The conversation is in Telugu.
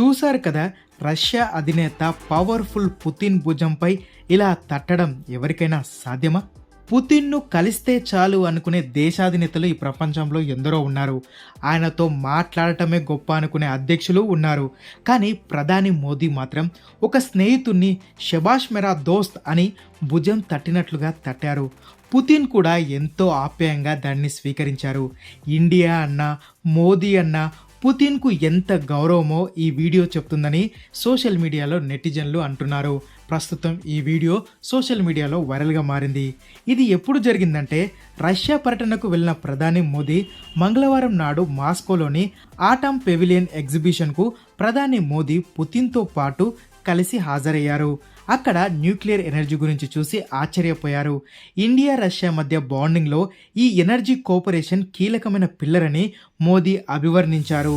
చూశారు కదా రష్యా అధినేత పవర్ఫుల్ పుతిన్ భుజంపై ఇలా తట్టడం ఎవరికైనా సాధ్యమా? పుతిన్ను కలిస్తే చాలు అనుకునే దేశాధినేతలు ఈ ప్రపంచంలో ఎందరో ఉన్నారు. ఆయనతో మాట్లాడటమే గొప్ప అనుకునే అధ్యక్షులు ఉన్నారు. కానీ ప్రధాని మోదీ మాత్రం ఒక స్నేహితుణ్ణి శబాష్ మెరా దోస్త్ అని భుజం తట్టినట్లుగా తట్టారు. పుతిన్ కూడా ఎంతో ఆప్యాయంగా దాన్ని స్వీకరించారు. ఇండియా అన్న మోదీ అన్న పుతిన్కు ఎంత గౌరవమో ఈ వీడియో చెప్తుందని సోషల్ మీడియాలో నెటిజన్లు అంటున్నారు. ప్రస్తుతం ఈ వీడియో సోషల్ మీడియాలో వైరల్గా మారింది. ఇది ఎప్పుడు జరిగిందంటే రష్యా పర్యటనకు వెళ్ళిన ప్రధాని మోదీ మంగళవారం నాడు మాస్కోలోని ఆటమ్ పెవిలియన్ ఎగ్జిబిషన్కు ప్రధాని మోదీ పుతిన్తో పాటు కలిసి హాజరయ్యారు. అక్కడ న్యూక్లియర్ ఎనర్జీ గురించి చూసి ఆశ్చర్యపోయారు. ఇండియా రష్యా మధ్య బాండింగ్లో ఈ ఎనర్జీ కోఆపరేషన్ కీలకమైన పిల్లరని మోదీ అభివర్ణించారు.